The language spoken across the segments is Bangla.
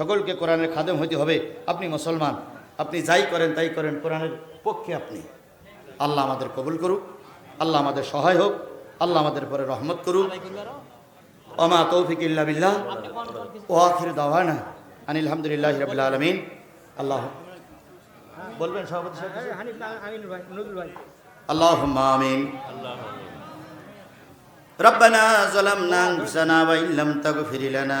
সকলকে কোরআনের খাদেম হইতে হবে আপনি মুসলমান আপনি যাই করেন তাই করেন কোরআনের পক্ষে আপনি আল্লাহ আমাদের কবুল করুক আল্লাহ আমাদের সহায় হোক আল্লাহ আমাদের পরে রহমত করুক ওমা তৌফিক ইল্লা বিল্লাহ ও আখির দাওয়ানা আনিল হামদুলিল্লাহ রাবিল আলমিন আল্লাহ বলবেন সভাপতি সাহেব কিছু? হানিফ আমিন ভাই নজরুল ভাই اللهم آمين ربنا ظلمنا أنفسنا وإن لم تغفر لنا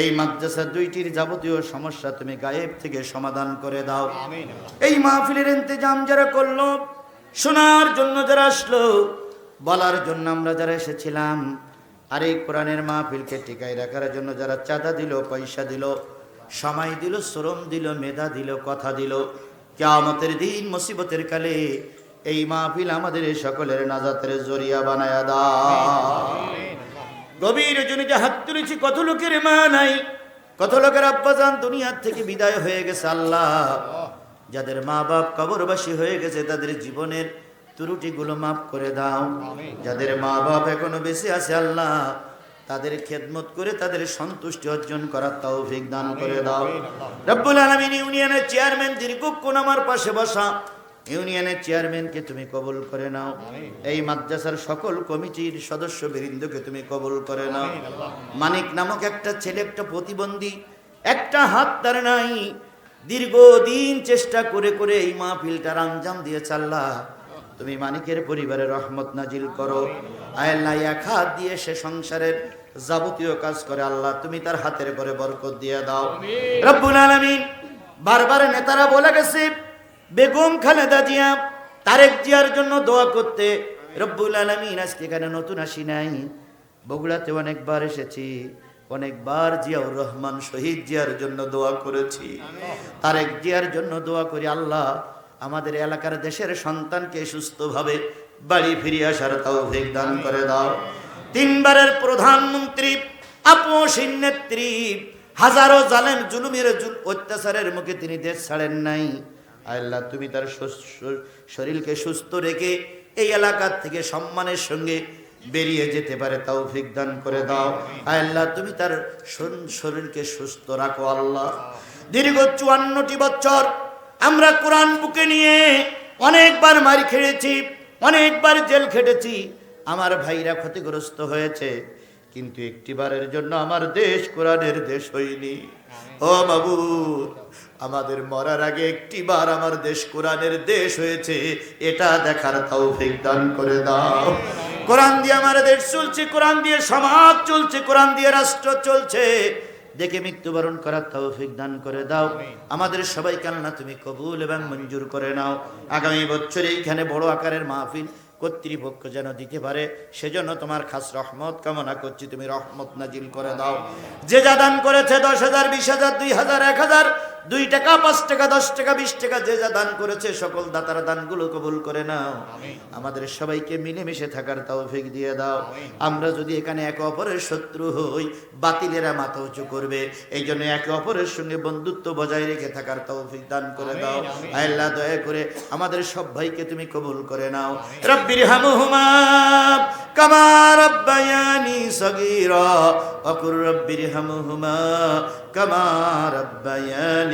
এই মাদ্রাসা দুইটির যাবতীয় সমস্যা তুমি গায়েব থেকে সমাধান করে দাও। এই মাহফিলের ইন্তজাম যারা করল শোনার জন্য যারা আসলো বলার জন্য আমরা যারা এসেছিলাম আর এই কোরআনের মাহফিলকে টিকাই রাখার জন্য যারা চাঁদা দিল পয়সা দিল সময় দিল শ্রম দিল মেধা দিল কথা দিল কেয়ামতের দিন মুসিবতের কালে এই মাহফিল আমাদের সকলের নাজাতের জরিয়া বানায়া দাও। গভীর জনিতে হাত তুলেছি কত লোকের মা নাই। কত লোকের আব্বাজান দুনিয়ার থেকে বিদায় হয়ে গেছে আল্লাহ। যাদের মা বাপ কবরবাসী হয়ে গেছে তাদের জীবনের ত্রুটিগুলো মাফ করে দাও। যাদের মা বাপ এখনও বেশি আছে আল্লাহ তাদের খেদমত করে তাদের সন্তুষ্টি অর্জন করার তৌফিক দান করে দাও। রব্বুল আলমিন ইউনিয়নের চেয়ারম্যান দীর্ঘক্ষণ আমার পাশে বসা। ইউনিয়নের চেয়ারম্যানকে তুমি কবুল করে নাও। এই মাদ্রাসার সকল কমিটির সদস্য বৃন্দকে তুমি কবুল করে নাও। মানিক নামক একটা ছেলে একটা প্রতিবন্ধী একটা হাত তার নাই। দীর্ঘদিন চেষ্টা করে করে এই মাহফিলটার আঞ্জাম দিয়ে চাল্লা তুমি মানিকের পরিবারে রহমত নাজিল করো। আয়াল্লাহ এক হাত দিয়ে সে সংসারের যাবতীয় কাজ করে আল্লাহ। তুমি তার হাতের করে বরকত দিয়ে দাও। রব্বুল আলামিন বারবার নেতারা বলে গেছে বেগম খালেদা জিয়া তারেক জিয়ার জন্য দোয়া করতে, রব্বুল আলমিন, আজকে এখানে নতুন আসি নাই। বগুড়াতে অনেকবার এসেছি, অনেকবার জিয়াউর রহমান শহীদ জিয়ার জন্য দোয়া করেছি। তারেক জিয়ার জন্য দোয়া করি, আল্লাহ আমাদের এলাকার দেশের সন্তানকে সুস্থভাবে বাড়ি ফিরে আসার তাও দান করে দাও। তিনবারের প্রধানমন্ত্রী আপোষীন নেত্রী, হাজারো জালেম, জুলুমের অত্যাচারের মুখে তিনি দেশ ছাড়েন নাই। আল্লাহ, তুমি তার শরীরকে সুস্থ রেখে এই এলাকার থেকে সম্মানের সঙ্গে বেরিয়ে যেতে পারে, তৌফিক দান করে দাও। আল্লাহ, তুমি তার শরীরকে সুস্থ রাখো, আল্লাহ। দীর্ঘ চুয়ান্নটি বছর আমরা কোরআন বুকে নিয়ে অনেকবার মারি খেয়েছি, অনেকবার জেল খেটেছি। আমার ভাইরা ক্ষতিগ্রস্ত হয়েছে। কিন্তু একটিবারের জন্য আমার দেশ কোরআনের দেশ হইনি ও বাবু আমাদের মরার আগে একটিবার আমার দেশ কোরআনের দেশ হয়েছে এটা দেখার তৌফিক দান করে দাও। কোরআন দিয়ে আমার দেশ চলছে কোরআন দিয়ে সমাজ চলছে কোরআন দিয়ে রাষ্ট্র চলছে। দেখে মৃত্যুবরণ করার তৌফিক দান করে দাও। আমাদের সবাই কেননা তুমি কবুল এবং মঞ্জুর করে নাও। আগামী বছর এইখানে বড় আকারের মাহফিল কর্তৃপক্ষ যেন দিতে পারে, সেজন্য তোমার খাস রহমত কামনা করছি। তুমি রহমত নাজিল করে দাও। যে যা দান করেছে দশ হাজার, বিশ হাজার, দুই হাজার, এক হাজার দুই টাকা পাঁচ টাকা দশ টাকা বিশ টাকা যে যা দান করেছে সকল দাতার দানগুলো কবুল করে নাও। আমাদের সবাইকে মিলেমিশে থাকার তৌফিক দিয়ে দাও। আমরা যদি এখানে একে অপরের শত্রু হই বাতিলেরা মাথা উঁচু করবে। এই জন্য একে অপরের সঙ্গে বন্ধুত্ব বজায় রেখে থাকার তৌফিক দান করে দাও। আল্লাহ দয়া করে আমাদের সব ভাইকে তুমি কবুল করে নাও। রব্বির হামহুমা কামা রব্বায়ানি সগীরা। অকুর রব্বির হামহুমা কামা রব্বায়ানি